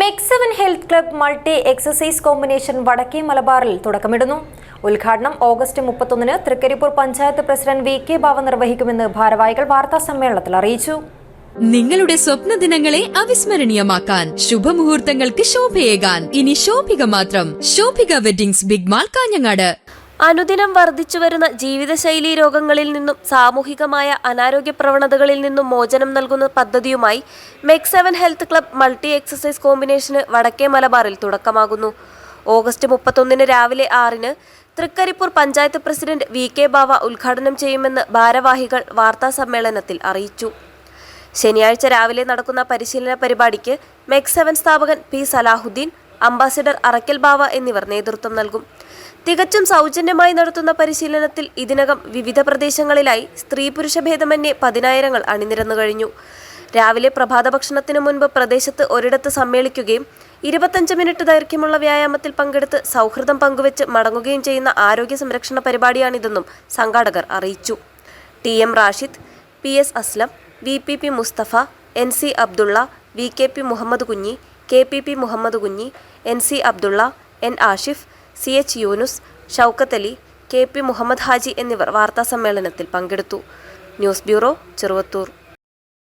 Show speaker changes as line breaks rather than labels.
MEC seven health club multi exercise combination വടക്കേ മലബാറിൽ തുടക്കമിടുന്നു. ഉദ്ഘാടനം ഓഗസ്റ്റ് മുപ്പത്തൊന്നിന് Thrikkaripur panchayat president V K Bava നിർവഹിക്കുമെന്ന് ഭാരവാഹികൾ വാർത്താ സമ്മേളനത്തിൽ അറിയിച്ചു.
നിങ്ങളുടെ സ്വപ്ന ദിനങ്ങളെ അവിസ്മരണീയമാക്കാൻ ശുഭമുഹൂർത്തങ്ങൾക്ക് ശോഭയേകാൻ. ഇനി ശോഭിക മാത്രം. Shobhika weddings big mall Kanhangad.
അനുദിനം വർദ്ധിച്ചുവരുന്ന ജീവിതശൈലീ രോഗങ്ങളിൽ നിന്നും സാമൂഹികമായ അനാരോഗ്യ പ്രവണതകളിൽ നിന്നും മോചനം നൽകുന്ന പദ്ധതിയുമായി MEC seven health club multi exercise കോമ്പിനേഷന് വടക്കേ മലബാറിൽ തുടക്കമാകുന്നു. ഓഗസ്റ്റ് മുപ്പത്തൊന്നിന് രാവിലെ ആറിന് Thrikkaripur panchayat president V K Bava ഉദ്ഘാടനം ചെയ്യുമെന്ന് ഭാരവാഹികൾ വാർത്താ സമ്മേളനത്തിൽ അറിയിച്ചു. ശനിയാഴ്ച രാവിലെ നടക്കുന്ന പരിശീലന പരിപാടിക്ക് മെക് സെവൻ സ്ഥാപകൻ പി സലാഹുദ്ദീൻ അംബാസിഡർ അറക്കൽ ബാവ എന്നിവർ നേതൃത്വം നൽകും. തികച്ചും സൗജന്യമായി നടത്തുന്ന പരിശീലനത്തിൽ ഇതിനകം വിവിധ പ്രദേശങ്ങളിലായി സ്ത്രീ പുരുഷ ഭേദമന്യേ പതിനായിരങ്ങൾ അണിനിരന്നു കഴിഞ്ഞു. രാവിലെ പ്രഭാത ഭക്ഷണത്തിനു മുൻപ് പ്രദേശത്ത് ഒരിടത്ത് സമ്മേളിക്കുകയും ഇരുപത്തഞ്ച് മിനിറ്റ് ദൈർഘ്യമുള്ള വ്യായാമത്തിൽ പങ്കെടുത്ത് സൗഹൃദം പങ്കുവെച്ച് മടങ്ങുകയും ചെയ്യുന്ന ആരോഗ്യ സംരക്ഷണ പരിപാടിയാണിതെന്നും സംഘാടകർ അറിയിച്ചു. T M Rashid P S Aslam V P P Mustafa N C Abdulla V K P Muhammad Kunhi K P P Muhammad Kunhi N C Abdulla N Ashif C H Yunus Shoukath Ali K P Muhammad Haji എന്നിവർ വാർത്താസമ്മേളനത്തിൽ പങ്കെടുത്തു. News bureau Cheruvathur.